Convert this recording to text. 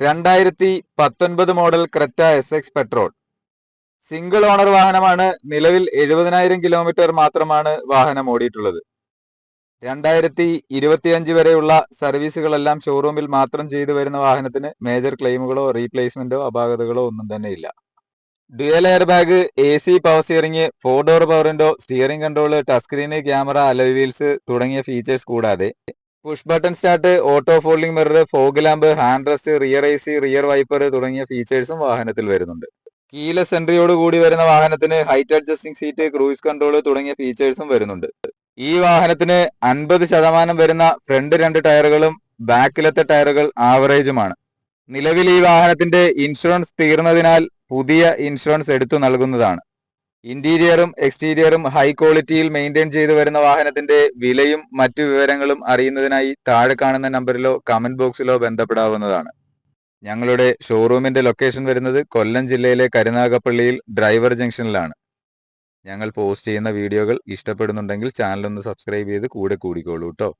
രണ്ടായിരത്തി പത്തൊൻപത് model Creta S X petrol. Single owner വാഹനമാണ് നിലവിൽ എഴുപതിനായിരം കിലോമീറ്റർ മാത്രമാണ് വാഹനം ഓടിയിട്ടുള്ളത്. രണ്ടായിരത്തി ഇരുപത്തിയഞ്ച് വരെയുള്ള സർവീസുകളെല്ലാം ഷോറൂമിൽ മാത്രം ചെയ്തു വരുന്ന വാഹനത്തിന് മേജർ ക്ലെയിമുകളോ റീപ്ലേസ്മെന്റോ അപാകതകളോ ഒന്നും തന്നെ ഇല്ല. Dual air bag A C power steering four door power window steering control touch screen camera alloy wheels തുടങ്ങിയ ഫീച്ചേഴ്സ് കൂടാതെ push button start auto folding mirror fog lamp hand rest rear I C rear wiper തുടങ്ങിയ ഫീച്ചേഴ്സും വാഹനത്തിൽ വരുന്നുണ്ട്. Keyless എൻട്രിയോട് കൂടി വരുന്ന വാഹനത്തിന് height adjusting seat cruise control തുടങ്ങിയ ഫീച്ചേഴ്സും വരുന്നുണ്ട്. ഈ വാഹനത്തിന് അൻപത് ശതമാനം വരുന്ന ഫ്രണ്ട് രണ്ട് ടയറുകളും ബാക്കിലത്തെ ടയറുകൾ ആവറേജുമാണ് നിലവിൽ ഈ വാഹനത്തിന്റെ ഇൻഷുറൻസ് തീർന്നതിനാൽ പുതിയ ഇൻഷുറൻസ് എടുത്തു നൽകുന്നതാണ്. ഇന്റീരിയറും എക്സ്റ്റീരിയറും ഹൈ ക്വാളിറ്റിയിൽ മെയിന്റെയിൻ ചെയ്തു വരുന്ന വാഹനത്തിന്റെ വിലയും മറ്റു വിവരങ്ങളും അറിയുന്നതിനായി താഴെ കാണുന്ന നമ്പറിലോ കമന്റ് ബോക്സിലോ ബന്ധപ്പെടാവുന്നതാണ്. ഞങ്ങളുടെ ഷോറൂമിന്റെ ലൊക്കേഷൻ വരുന്നത് കൊല്ലം ജില്ലയിലെ കരുനാഗപ്പള്ളിയിൽ ഡ്രൈവർ ജംഗ്ഷനിലാണ് ഞങ്ങൾ പോസ്റ്റ് ചെയ്യുന്ന വീഡിയോകൾ ഇഷ്ടപ്പെടുന്നുണ്ടെങ്കിൽ ചാനൽ ഒന്ന് സബ്സ്ക്രൈബ് ചെയ്ത് കൂടെ കൂടിക്കോളൂ കേട്ടോ